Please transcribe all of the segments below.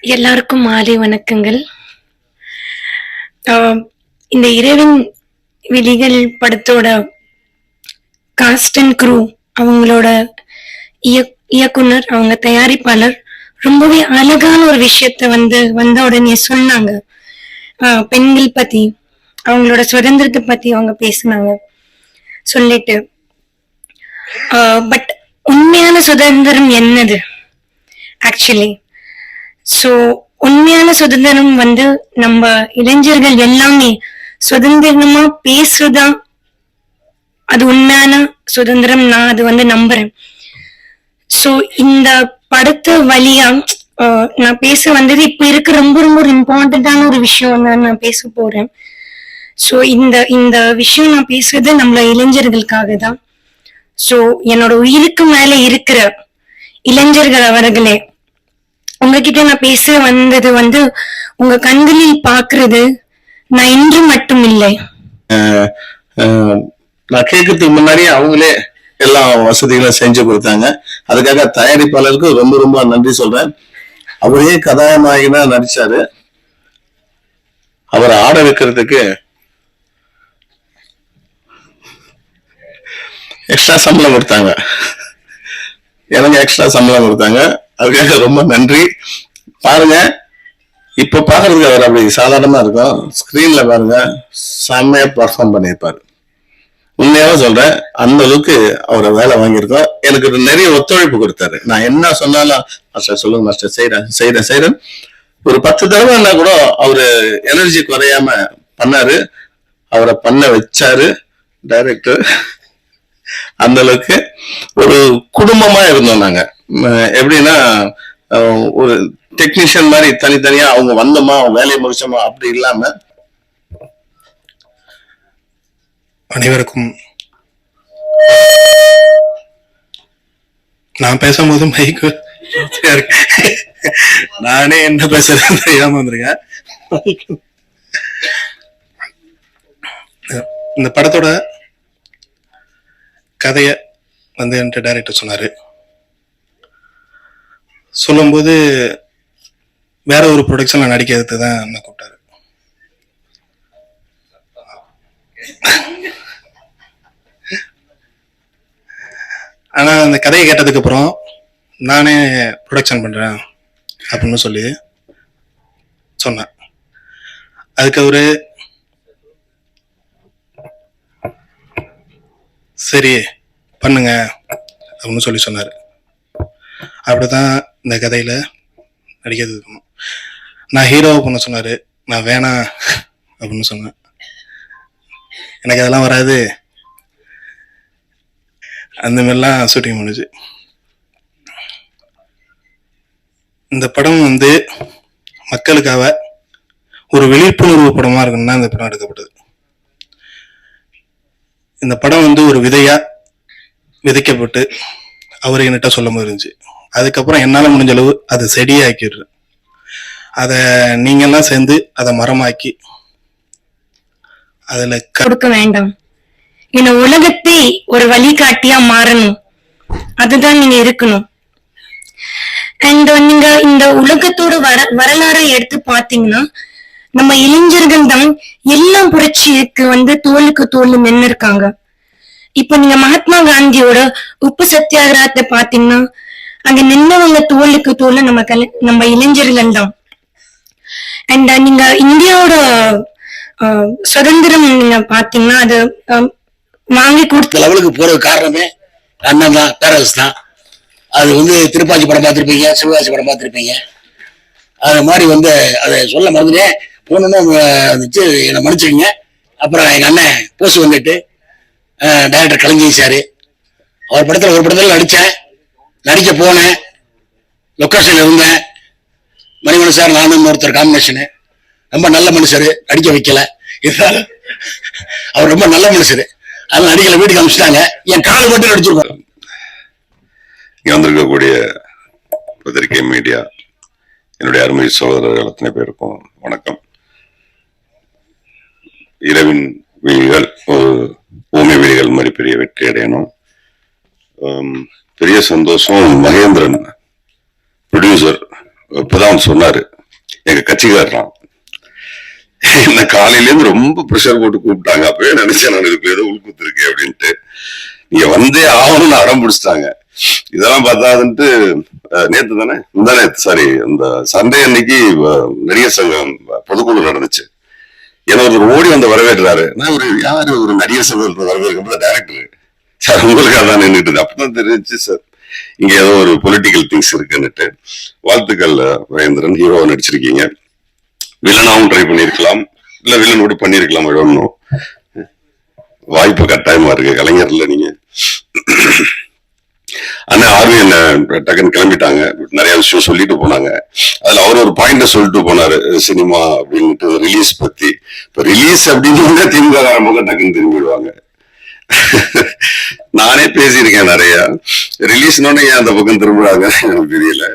எல்லாருக்கும் மாலை வணக்கங்கள். ஆஹ் இந்த இரவின் விழிகள் படத்தோட காஸ்ட் அண்ட் க்ரூ அவங்களோட இயக்குனர் அவங்க தயாரிப்பாளர் ரொம்பவே அழகான ஒரு விஷயத்த வந்து வந்த உடனே சொன்னாங்க. ஆஹ் பெண்கள் பத்தி அவங்களோட சுதந்திரத்தை பத்தி அவங்க பேசினாங்க. சொல்லிட்டு பட் உண்மையான சுதந்திரம் என்னது? ஆக்சுவலி ஸோ உண்மையான சுதந்திரம் வந்து நம்ம இளைஞர்கள் எல்லாமே சுதந்திரமா பேசுறதா அது உண்மையான சுதந்திரம் நான் அது வந்து நம்புறேன். ஸோ இந்த படத்து வழியா நான் பேச வந்தது இப்ப இருக்க ரொம்ப ரொம்ப ஒரு இம்பார்ட்டன்டான ஒரு விஷயம் தான் நான் பேச போறேன். ஸோ இந்த இந்த விஷயம் நான் பேசுறது நம்மள இளைஞர்களுக்காக தான். ஸோ என்னோட உயிருக்கு மேல இருக்கிற இளைஞர்கள் அவர்களே உங்ககிட்ட நான் பேச வந்தது வந்து உங்க கண்களில் பாக்குறது நான் இன்று மட்டும் இல்லை நான் கேட்கறதுக்கு முன்னாடியே அவங்களே எல்லா வசதிகளும் செஞ்சு கொடுத்தாங்க. அதுக்காக தயாரிப்பாளருக்கு ரொம்ப ரொம்ப நன்றி சொல்றேன். அவரே கதாநாயகனா நடிச்சாரு. அவரை ஆட வைக்கிறதுக்கு எக்ஸ்ட்ரா சம்பளம் கொடுத்தாங்க. எனக்கு எக்ஸ்ட்ரா சம்பளம் கொடுத்தாங்க. அதுக்காக ரொம்ப நன்றி. பாருங்க இப்ப பாக்குறதுக்கு அவர் அப்படி சாதாரணமா இருக்கும். ஸ்கிரீன்ல பாருங்க செம்மையா பர்ஃபார்ம் பண்ணியிருப்பாரு. உண்மையாவே சொல்றேன் அந்த அளவுக்கு அவரை வேலை வாங்கியிருக்கோம். எனக்கு ஒரு நிறைய ஒத்துழைப்பு கொடுத்தாரு. நான் என்ன சொன்னாலும் மாஸ்டர் சொல்லுங்க மாஸ்டர் செய்யறேன் செய்யறேன் செய்யறேன் ஒரு பத்து தடவைன்னா கூட அவரு எனர்ஜி குறையாம பண்ணாரு. அவரை பண்ண வச்சாரு டைரக்டர் அந்த அளவுக்கு ஒரு குடும்பமா இருந்தோம் நாங்க. எப்படின்னா ஒரு டெக்னீஷியன் மாதிரி தனித்தனியா அவங்க வந்தோமா வேலையை முடிச்சோமா அப்படி இல்லாம அனைவருக்கும் நான் பேசும்போது மைக்கு நானே என்ன பேசுறேன்னு தெரியாம வந்திருக்கேன். இந்த படத்தோட கதைய வந்து என்கிட்ட டைரக்டர் சொன்னாரு. சொல்லும்போது வேற ஒரு ப்ரொடக்ஷன்ல நடிக்கிறதுக்கு தான் என்ன கூப்பிட்டாரு. ஆனா அந்த கதையை கேட்டதுக்கு அப்புறம் நானே ப்ரொடக்ஷன் பண்றேன் அப்படின்னு சொல்லி சொன்னேன். அதுக்கு அவரு சரி பண்ணுங்க அப்படின்னு சொல்லி சொன்னார். அப்படிதான் இந்த கதையில நடிக்கிறது இருக்கணும். நான் ஹீரோவை பண்ண சொன்னாரு. நான் வேணாம் அப்படின்னு சொன்னேன். எனக்கு அதெல்லாம் வராது. அந்த மாதிரிலாம் ஷூட்டிங் பண்ணுச்சு இந்த படம் வந்து மக்களுக்காக ஒரு விழிப்புணர்வு படமா இருக்குன்னு தான் இந்த படம் எடுக்கப்பட்டது. இந்த படம் வந்து ஒரு விதையா விதைக்கப்பட்டு அவர் என்கிட்ட சொல்லும் போது இருந்துச்சு அதுக்கப்புறம் என்னால் முடிஞ்ச அளவு அதை செடியாக்கிடுறேன். அதை நீங்கெல்லாம் சேர்ந்து அதை மரமாக்கி அதுல கொடுக்க வேண்டாம். இந்த உலகத்தை ஒரு வழிகாட்டியா மாறணும். அதுதான் நீங்க இருக்கணும். அண்ட் நீங்க இந்த உலகத்தோட வர வரலாறை எடுத்து பாத்தீங்கன்னா நம்ம இளைஞர்கள் தான் எல்லா புரட்சிக்கு வந்து தோலுக்கு தோல் நின்று இருக்காங்க இப்ப நீங்க மகாத்மா காந்தியோட உப்பு சத்தியாகிரகத்தை பாத்தீங்கன்னா அங்க நின்னவங்க தோளுக்கு தோல் நம்ம கல நம்ம இளைஞர்கள் தான் அண்ட் uh, நீங்க இந்தியாவோட சுதந்திரம் நீங்க பாத்தீங்கன்னா அது வாங்கி கொடுத்த லெவலுக்கு போறது காரணமே அண்ணன் தான் பேரரசு தான். அது வந்து திருப்பாச்சி படம் பார்த்துருப்பீங்க சிவகாசி படம் பார்த்துருப்பீங்க. அது மாதிரி வந்து அதை சொல்ல மறந்துட்டேன். போனோன்னு வந்துச்சு என்னை மன்னிச்சுக்கங்க அப்புறம் எங்கள் அண்ணன் போஸ் வந்துட்டு டைரக்டர் கலைஞர் சார். அவர் படத்தில் ஒரு படத்தில் நடித்தேன் நடிக்க போனேன். லொக்கேஷன் இருந்தேன். மணிமணி சார் நானும் ஒருத்தர் காம்பினேஷனு ரொம்ப நல்ல மனுஷர். நடிக்க வைக்கல. இருந்தாலும் அவர் ரொம்ப நல்ல மனுஷர். அதனால நடிகளை வீட்டுக்கு அனுப்பிச்சிட்டாங்க. என் கால் மட்டும் நடிச்சிருக்கோம். இங்க வந்திருக்கக்கூடிய பத்திரிகை மீடியா என்னுடைய அருமை சோதரர்கள் அத்தனை பேருக்கும் வணக்கம். இரவின் விழிகள் பூமி ஊமை விழிகள் மாதிரி பெரிய வெற்றி அடையணும். பெரிய சந்தோஷம். மகேந்திரன் ப்ரொடியூசர் இப்போதான் சொன்னார். சொன்னாரு எங்க கட்சிக்காரன் என்ன காலையிலேருந்து ரொம்ப ப்ரெஷர் போட்டு கூப்பிட்டாங்க. அப்பவே நினைச்சேன் நான் இதுக்கு ஏதோ உள்குத்துருக்கேன் அப்படின்ட்டு. நீங்க வந்தே ஆகணும்னு அடம் பிடிச்சிட்டாங்க. இதெல்லாம் பார்த்தாதுன்ட்டு நேத்து தானே? இந்த நேத்து சாரி இந்த சண்டே அன்னைக்கு நடிகர் சங்கம் பொதுக்குழு நடந்துச்சு. ஏன்னா ஒருத்தர் ஓடி வந்து வரவேற்றாரு. நான் ஒரு யாரு? ஒரு நடிகர் சங்கம் வரவேற்கிறது டைரக்டர் சார் உங்களுக்காக தான் நின்றுட்டு அப்பதான் தெரிஞ்சு சார் இங்க ஏதோ ஒரு பொலிட்டிக்கல் திங்ஸ் இருக்குன்னுட்டு. வாழ்த்துக்கள் மகேந்திரன். ஹீரோவா நடிச்சிருக்கீங்க. வில்லனாவும் ட்ரை பண்ணிருக்கலாம் இல்ல வில்லன் கூட பண்ணிருக்கலாம் ஒன்றும் வாய்ப்பு கட்டாயமா இருக்கு. கலைஞர்ல நீங்க. அண்ணா ஆர்வி என்ன டக்குன்னு கிளம்பிட்டாங்க. நிறைய விஷயம் சொல்லிட்டு போனாங்க. அதுல அவர் ஒரு பாயிண்ட சொல்லிட்டு போனாரு சினிமா அப்படின்ட்டு ரிலீஸ் பத்தி. இப்ப ரிலீஸ் அப்படின்னு திமுக காரமாக டக்குன்னு திரும்பிடுவாங்க. நானே பேசியிருக்கேன் நிறைய. ரிலீஸ்னோடனே ஏன் அந்த பக்கம் திரும்புறாங்க? எனக்கு தெரியல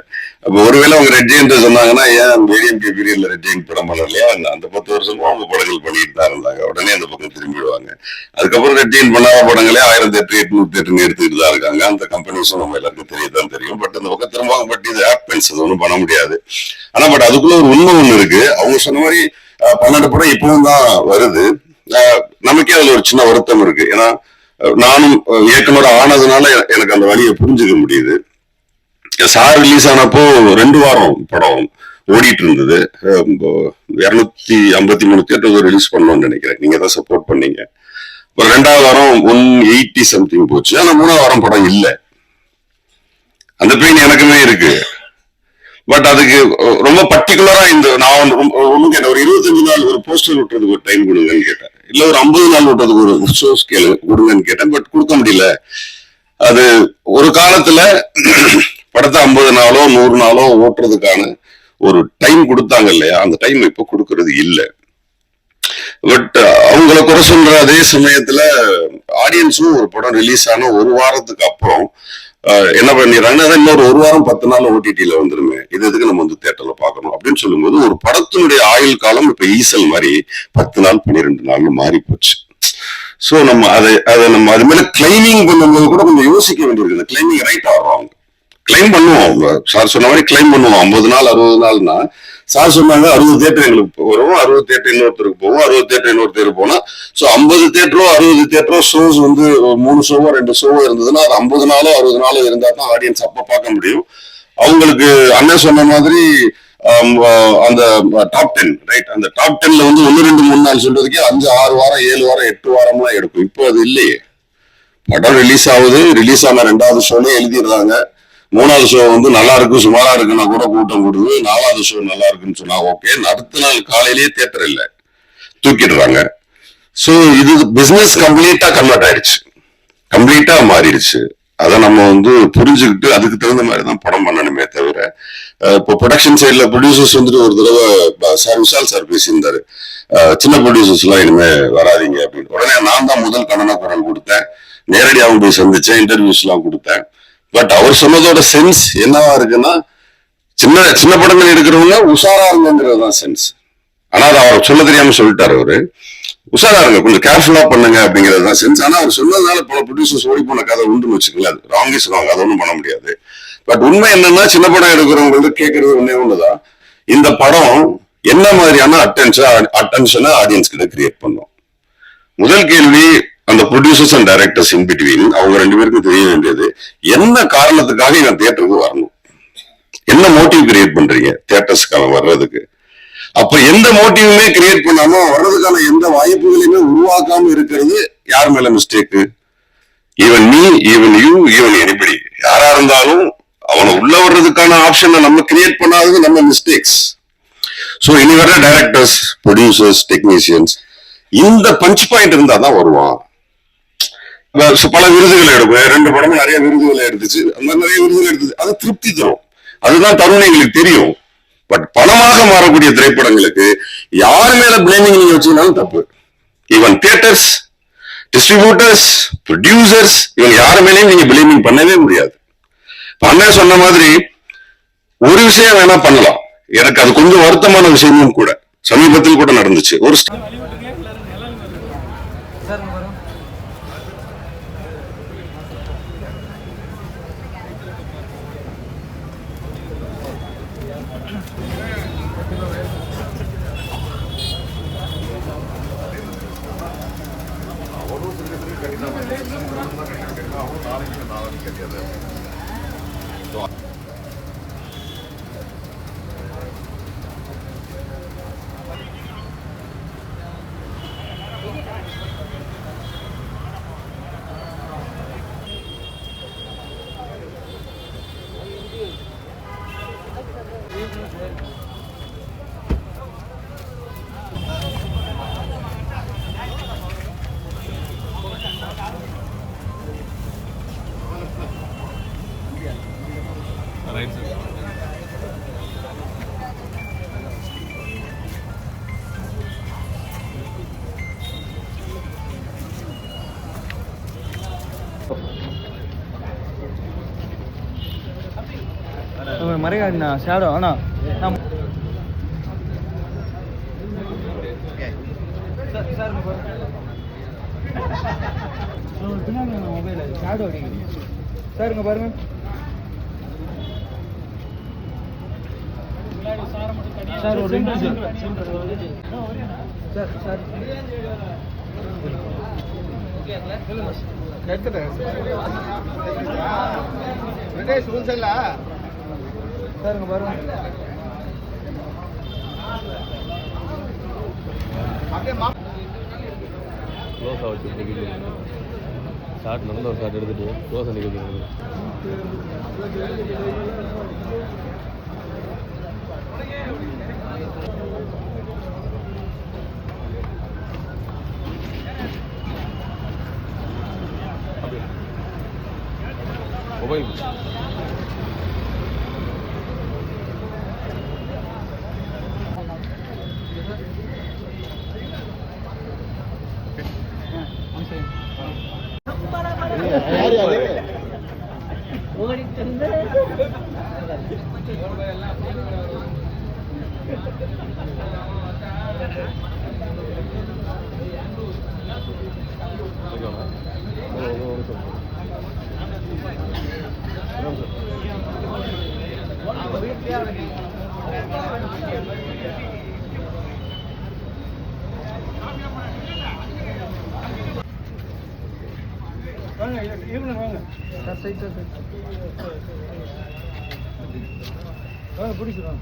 அப்போ ஒருவேளை அவங்க ரெட் ஜெயின் சொன்னாங்கன்னா ஏன் கே பீரியட்ல ரெட் ஜெயின் படம் பண்ணலையா? அந்த பத்து வருஷமும் அவங்க படங்கள் பண்ணிட்டு தான் இருந்தாங்க உடனே அந்த பக்கம் திரும்பிடுவாங்க. அதுக்கப்புறம் ரெட் ஜெயின் பண்ணாத படங்களே ஆயிரத்தி எட்டு எட்நூத்தி எட்டுன்னு எடுத்துக்கிட்டு தான் இருக்காங்க. அந்த கம்பெனிஸும் நம்ம எல்லாருக்கும் தெரியதான் தெரியும். பட் அந்த பக்கம் திரும்ப பட் இது ஆப்பன்ஸ் அது ஒன்றும் பண்ண முடியாது. ஆனா பட் அதுக்குள்ள ஒரு உண்மை ஒண்ணு இருக்கு. அவங்க சொன்ன மாதிரி பன்னெண்டு படம் இப்பவும் தான் வருது. நமக்கே அதுல ஒரு சின்ன வருத்தம் இருக்கு. ஏன்னா நானும் இயக்குனர் ஆனதுனால எனக்கு அந்த வழியை புரிஞ்சுக்க முடியுது. சார் ரிலீஸ் ஆனப்போ ரெண்டு வாரம் படம் ஓடிட்டு இருந்தது. இரநூத்தி ஐம்பத்தி மூணு தியேட்டர் ரிலீஸ் பண்ணோம்னு நினைக்கிறேன். நீங்க தான் சப்போர்ட் பண்ணீங்க. ஒரு ரெண்டாவது வாரம் ஒன் எயிட்டி சம்திங் போச்சு. ஆனா மூணாவது வாரம் படம் இல்ல. அந்த பெயின் எனக்குமே இருக்கு. பட் அதுக்கு ரொம்ப பர்டிகுலரா இந்த நான் ஒண்ணு ரொம்ப- கேட்டேன். ஒரு இருபத்தஞ்சு நாள் ஒரு போஸ்டர் விட்டுறதுக்கு ஒரு டைம் கொடுங்கன்னு கேட்டேன். இல்ல ஒரு ஐம்பது நாள் ஓட்டுறதுக்கு ஒரு ஷோஸ் கேளு கொடுங்கன்னு கேட்டேன் பட் கொடுக்க முடியல. அது ஒரு காலத்துல படத்தை ஐம்பது நாளோ நூறு நாளோ ஓட்டுறதுக்கான ஒரு டைம் கொடுத்தாங்க இல்லையா? அந்த டைம் இப்ப கொடுக்கறது இல்ல. பட் அவங்கள குறை சொல்ற அதே சமயத்துல ஆடியன்ஸும் ஒரு படம் ரிலீஸ் ஆன ஒரு வாரத்துக்கு அப்புறம் என்ன பண்ணிடுறாங்கன்னா இன்னொரு ஒரு வாரம் பத்து நாள் ஓடிடியில வந்துருமே. இது எதுக்கு நம்ம வந்து தேட்டர்ல பாக்கணும் அப்படின்னு சொல்லும்போது ஒரு படத்தினுடைய ஆயுள் காலம் இப்ப ஈசல் மாதிரி பத்து நாள் பன்னிரெண்டு நாள்னு மாறி போச்சு. சோ நம்ம அதை அதை நம்ம அது மேல கிளைமிங் பண்ணும்போது கூட கொஞ்சம் யோசிக்க வேண்டியிருக்கு இந்த கிளைமிங் ரைட் ஆடுறோம் கிளைம் பண்ணுவோம். சார் சொன்ன மாதிரி கிளைம் பண்ணுவோம். ஐம்பது நாள் அறுபது நாள்னா சார் சொன்னாங்க அறுபது தேட்டர் எங்களுக்கு வரும். அறுபது தேட்டர் இன்னொருத்தருக்கு போவோம் அறுபது தேட்டர் இன்னொருத்தருக்கு போனா ஸோ ஐம்பது தேட்டரோ அறுபது தேட்டரோ ஷோஸ் வந்து மூணு ஷோவோ ரெண்டு ஷோவோ இருந்ததுன்னா அது ஐம்பது நாளோ அறுபது நாளோ இருந்தா தான் ஆடியன்ஸ் அப்போ பார்க்க முடியும். அவங்களுக்கு அண்ணன் சொன்ன மாதிரி அந்த டாப் டென் ரைட் அந்த டாப் டென்ல வந்து ஒன்னு ரெண்டு மூணு நாள் சொல்றதுக்கே அஞ்சு ஆறு வாரம் ஏழு வாரம் எட்டு வாரம்லாம் எடுக்கும். இப்போ அது இல்லையே. படம் ரிலீஸ் ஆகுது. ரிலீஸ் ஆன ரெண்டாவது ஷோலே எழுதிடுறாங்க. மூணாவது ஷோ வந்து நல்லா இருக்கு சுமாரா இருக்குன்னா கூட கூட்டம் கூடுது. நாலாவது ஷோ நல்லா இருக்குன்னு சொன்னா ஓகே அடுத்த நாள் காலையிலேயே தேட்டர் இல்ல. தூக்கிடுறாங்க. சோ இது பிசினஸ் கம்ப்ளீட்டா கன்வெர்ட் ஆயிடுச்சு. கம்ப்ளீட்டா மாறிடுச்சு. அதை நம்ம வந்து புரிஞ்சுக்கிட்டு அதுக்கு தகுந்த மாதிரி தான் படம் பண்ணணுமே தவிர இப்போ ப்ரொடக்ஷன் சைட்ல ப்ரொடியூசர்ஸ் வந்துட்டு ஒரு தடவை சார் விஷால் சார் பேசியிருந்தாரு. சின்ன ப்ரொடியூசர்ஸ் எல்லாம் இனிமே வராதீங்க அப்படின்னு. உடனே நான் தான் முதல் கண்டன குரல் கொடுத்தேன். நேரடியாக போய் சந்திச்சேன் இன்டர்வியூஸ் எல்லாம் கொடுத்தேன். பட் அவர் சொன்னதோட சென்ஸ் என்னவா இருக்குன்னா சின்ன சின்ன படங்கள் எடுக்கிறவங்க உஷாரா இருங்கிறது தான் சென்ஸ் ஆனா அதை அவர் சொல்ல தெரியாம சொல்லிட்டாரு அவரு. உஷாரா இருங்க கொஞ்சம் கேர்ஃபுல்லா பண்ணுங்க அப்படிங்கிறது தான் சென்ஸ் ஆனா அவர் சொன்னதுனால பல ப்ரொடியூசர்ஸ் ஓடி போன கதை உண்டுன்னு வச்சுக்கல ராங் இஸ் ராங் அதை ஒன்றும் பண்ண முடியாது. பட் உண்மை என்னன்னா சின்ன படம் எடுக்கிறவங்களுக்கு கேட்கறது ஒண்ணே ஒண்ணுதான். இந்த படம் என்ன மாதிரியான அட்டென்ஷன் அட்டென்ஷனை ஆடியன்ஸ் கிட்ட கிரியேட் பண்ணும்? முதல் கேள்வி அந்த producers and directors in between அவங்க ரெண்டு பேருக்கும் தெரிய வேண்டியது என்ன காரணத்துக்காக இவன் தியேட்டருக்கு வரணும்? என்ன மோட்டிவ் கிரியேட் பண்றீங்க தியேட்டர்ஸ்க்கான வர்றதுக்கு? அப்ப எந்த மோட்டிவுமே கிரியேட் பண்ணாம வர்றதுக்கான எந்த வாய்ப்புகளையுமே உருவாக்காம இருக்கிறது யார் மேல மிஸ்டேக்கு ஈவன் நீ ஈவன் யூ ஈவன் எனிபடி யாரா இருந்தாலும் அவனை உள்ள வர்றதுக்கான ஆப்ஷனை நம்ம கிரியேட் பண்ணாதது நம்ம மிஸ்டேக்ஸ் ஸோ இனி வர டைரக்டர்ஸ் ப்ரொடியூசர்ஸ் டெக்னீசியன்ஸ் இந்த பஞ்ச் பாயிண்ட் இருந்தா தான் வருவான். பல விருதுகள் எடுக்கும். ரெண்டு படமும் நிறைய விருதுகளை எடுத்துச்சு. அந்த மாதிரி நிறைய விருதுகள் எடுத்துச்சு. அது திருப்தி தரும். அதுதான் தருணம் எங்களுக்கு தெரியும். பட் பணமாக மாறக்கூடிய திரைப்படங்களுக்கு யார் மேல பிளேமிங் நீங்க வச்சீங்கன்னாலும் தப்பு. ஈவன் தியேட்டர்ஸ் டிஸ்ட்ரிபியூட்டர்ஸ் ப்ரொடியூசர்ஸ் இவங்க யார் மேலேயும் நீங்க பிளேமிங் பண்ணவே முடியாது. அண்ணன் சொன்ன மாதிரி ஒரு விஷயம் வேணா பண்ணலாம். எனக்கு அது கொஞ்சம் வருத்தமான விஷயமும் கூட. சமீபத்தில் கூட நடந்துச்சு. ஒரு ಅವರು ಸಿಲಿಂಡರ್ ಕಡಿಮೆ ನಾವು ನಾಲ್ಕು ನಾಲ್ಕು ಕಲಿಯೋದು மொபைல் ஷேடோ ஆனா சார் இங்க பாருங்க சார் ஒரு நிமிஷம் சார் சார் சார் இங்க பாருங்க. க்ளோஸாக வச்சு பிடிக்கிறது ஷார்ட் நல்ல ஒரு ஷார்ட் எடுத்துட்டு க்ளோஸ் அடிக்கிறது மொபைல் வாங்க இருங்க வாங்க. சார் சைட் சார் வாங்க பிடிச்சிருவாங்க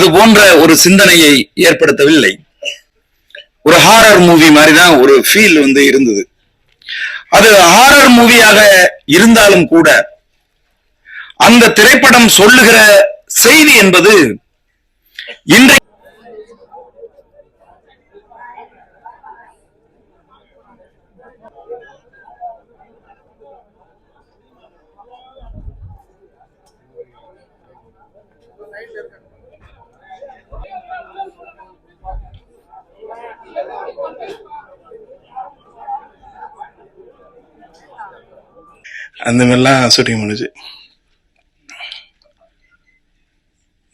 அது போன்ற ஒரு சிந்தனையை ஏற்படுத்தவில்லை. ஒரு ஹாரர் மூவி மாதிரி தான் ஒரு ஃபீல் வந்து இருந்தது. அது ஹாரர் மூவியாக இருந்தாலும் கூட அந்த திரைப்படம் சொல்லுகிற செய்தி என்பது இன்றைய அந்த மாதிரிலாம் ஷூட்டிங் பண்ணுச்சு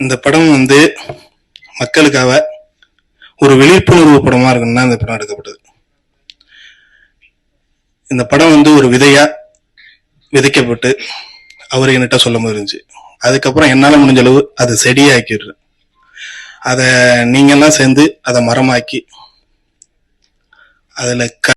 இந்த படம் வந்து மக்களுக்காக ஒரு விழிப்புணர்வு படமா இருக்குன்னு இந்த படம் எடுக்கப்பட்டது. இந்த படம் வந்து ஒரு விதையா விதைக்கப்பட்டு அவர் என்கிட்ட சொல்ல போது இருந்துச்சு அதுக்கப்புறம் என்னால முடிஞ்ச அளவு அதை செடியாக்கிடுறேன். அதை நீங்கள்லாம் சேர்ந்து அதை மரமாக்கி அதுல க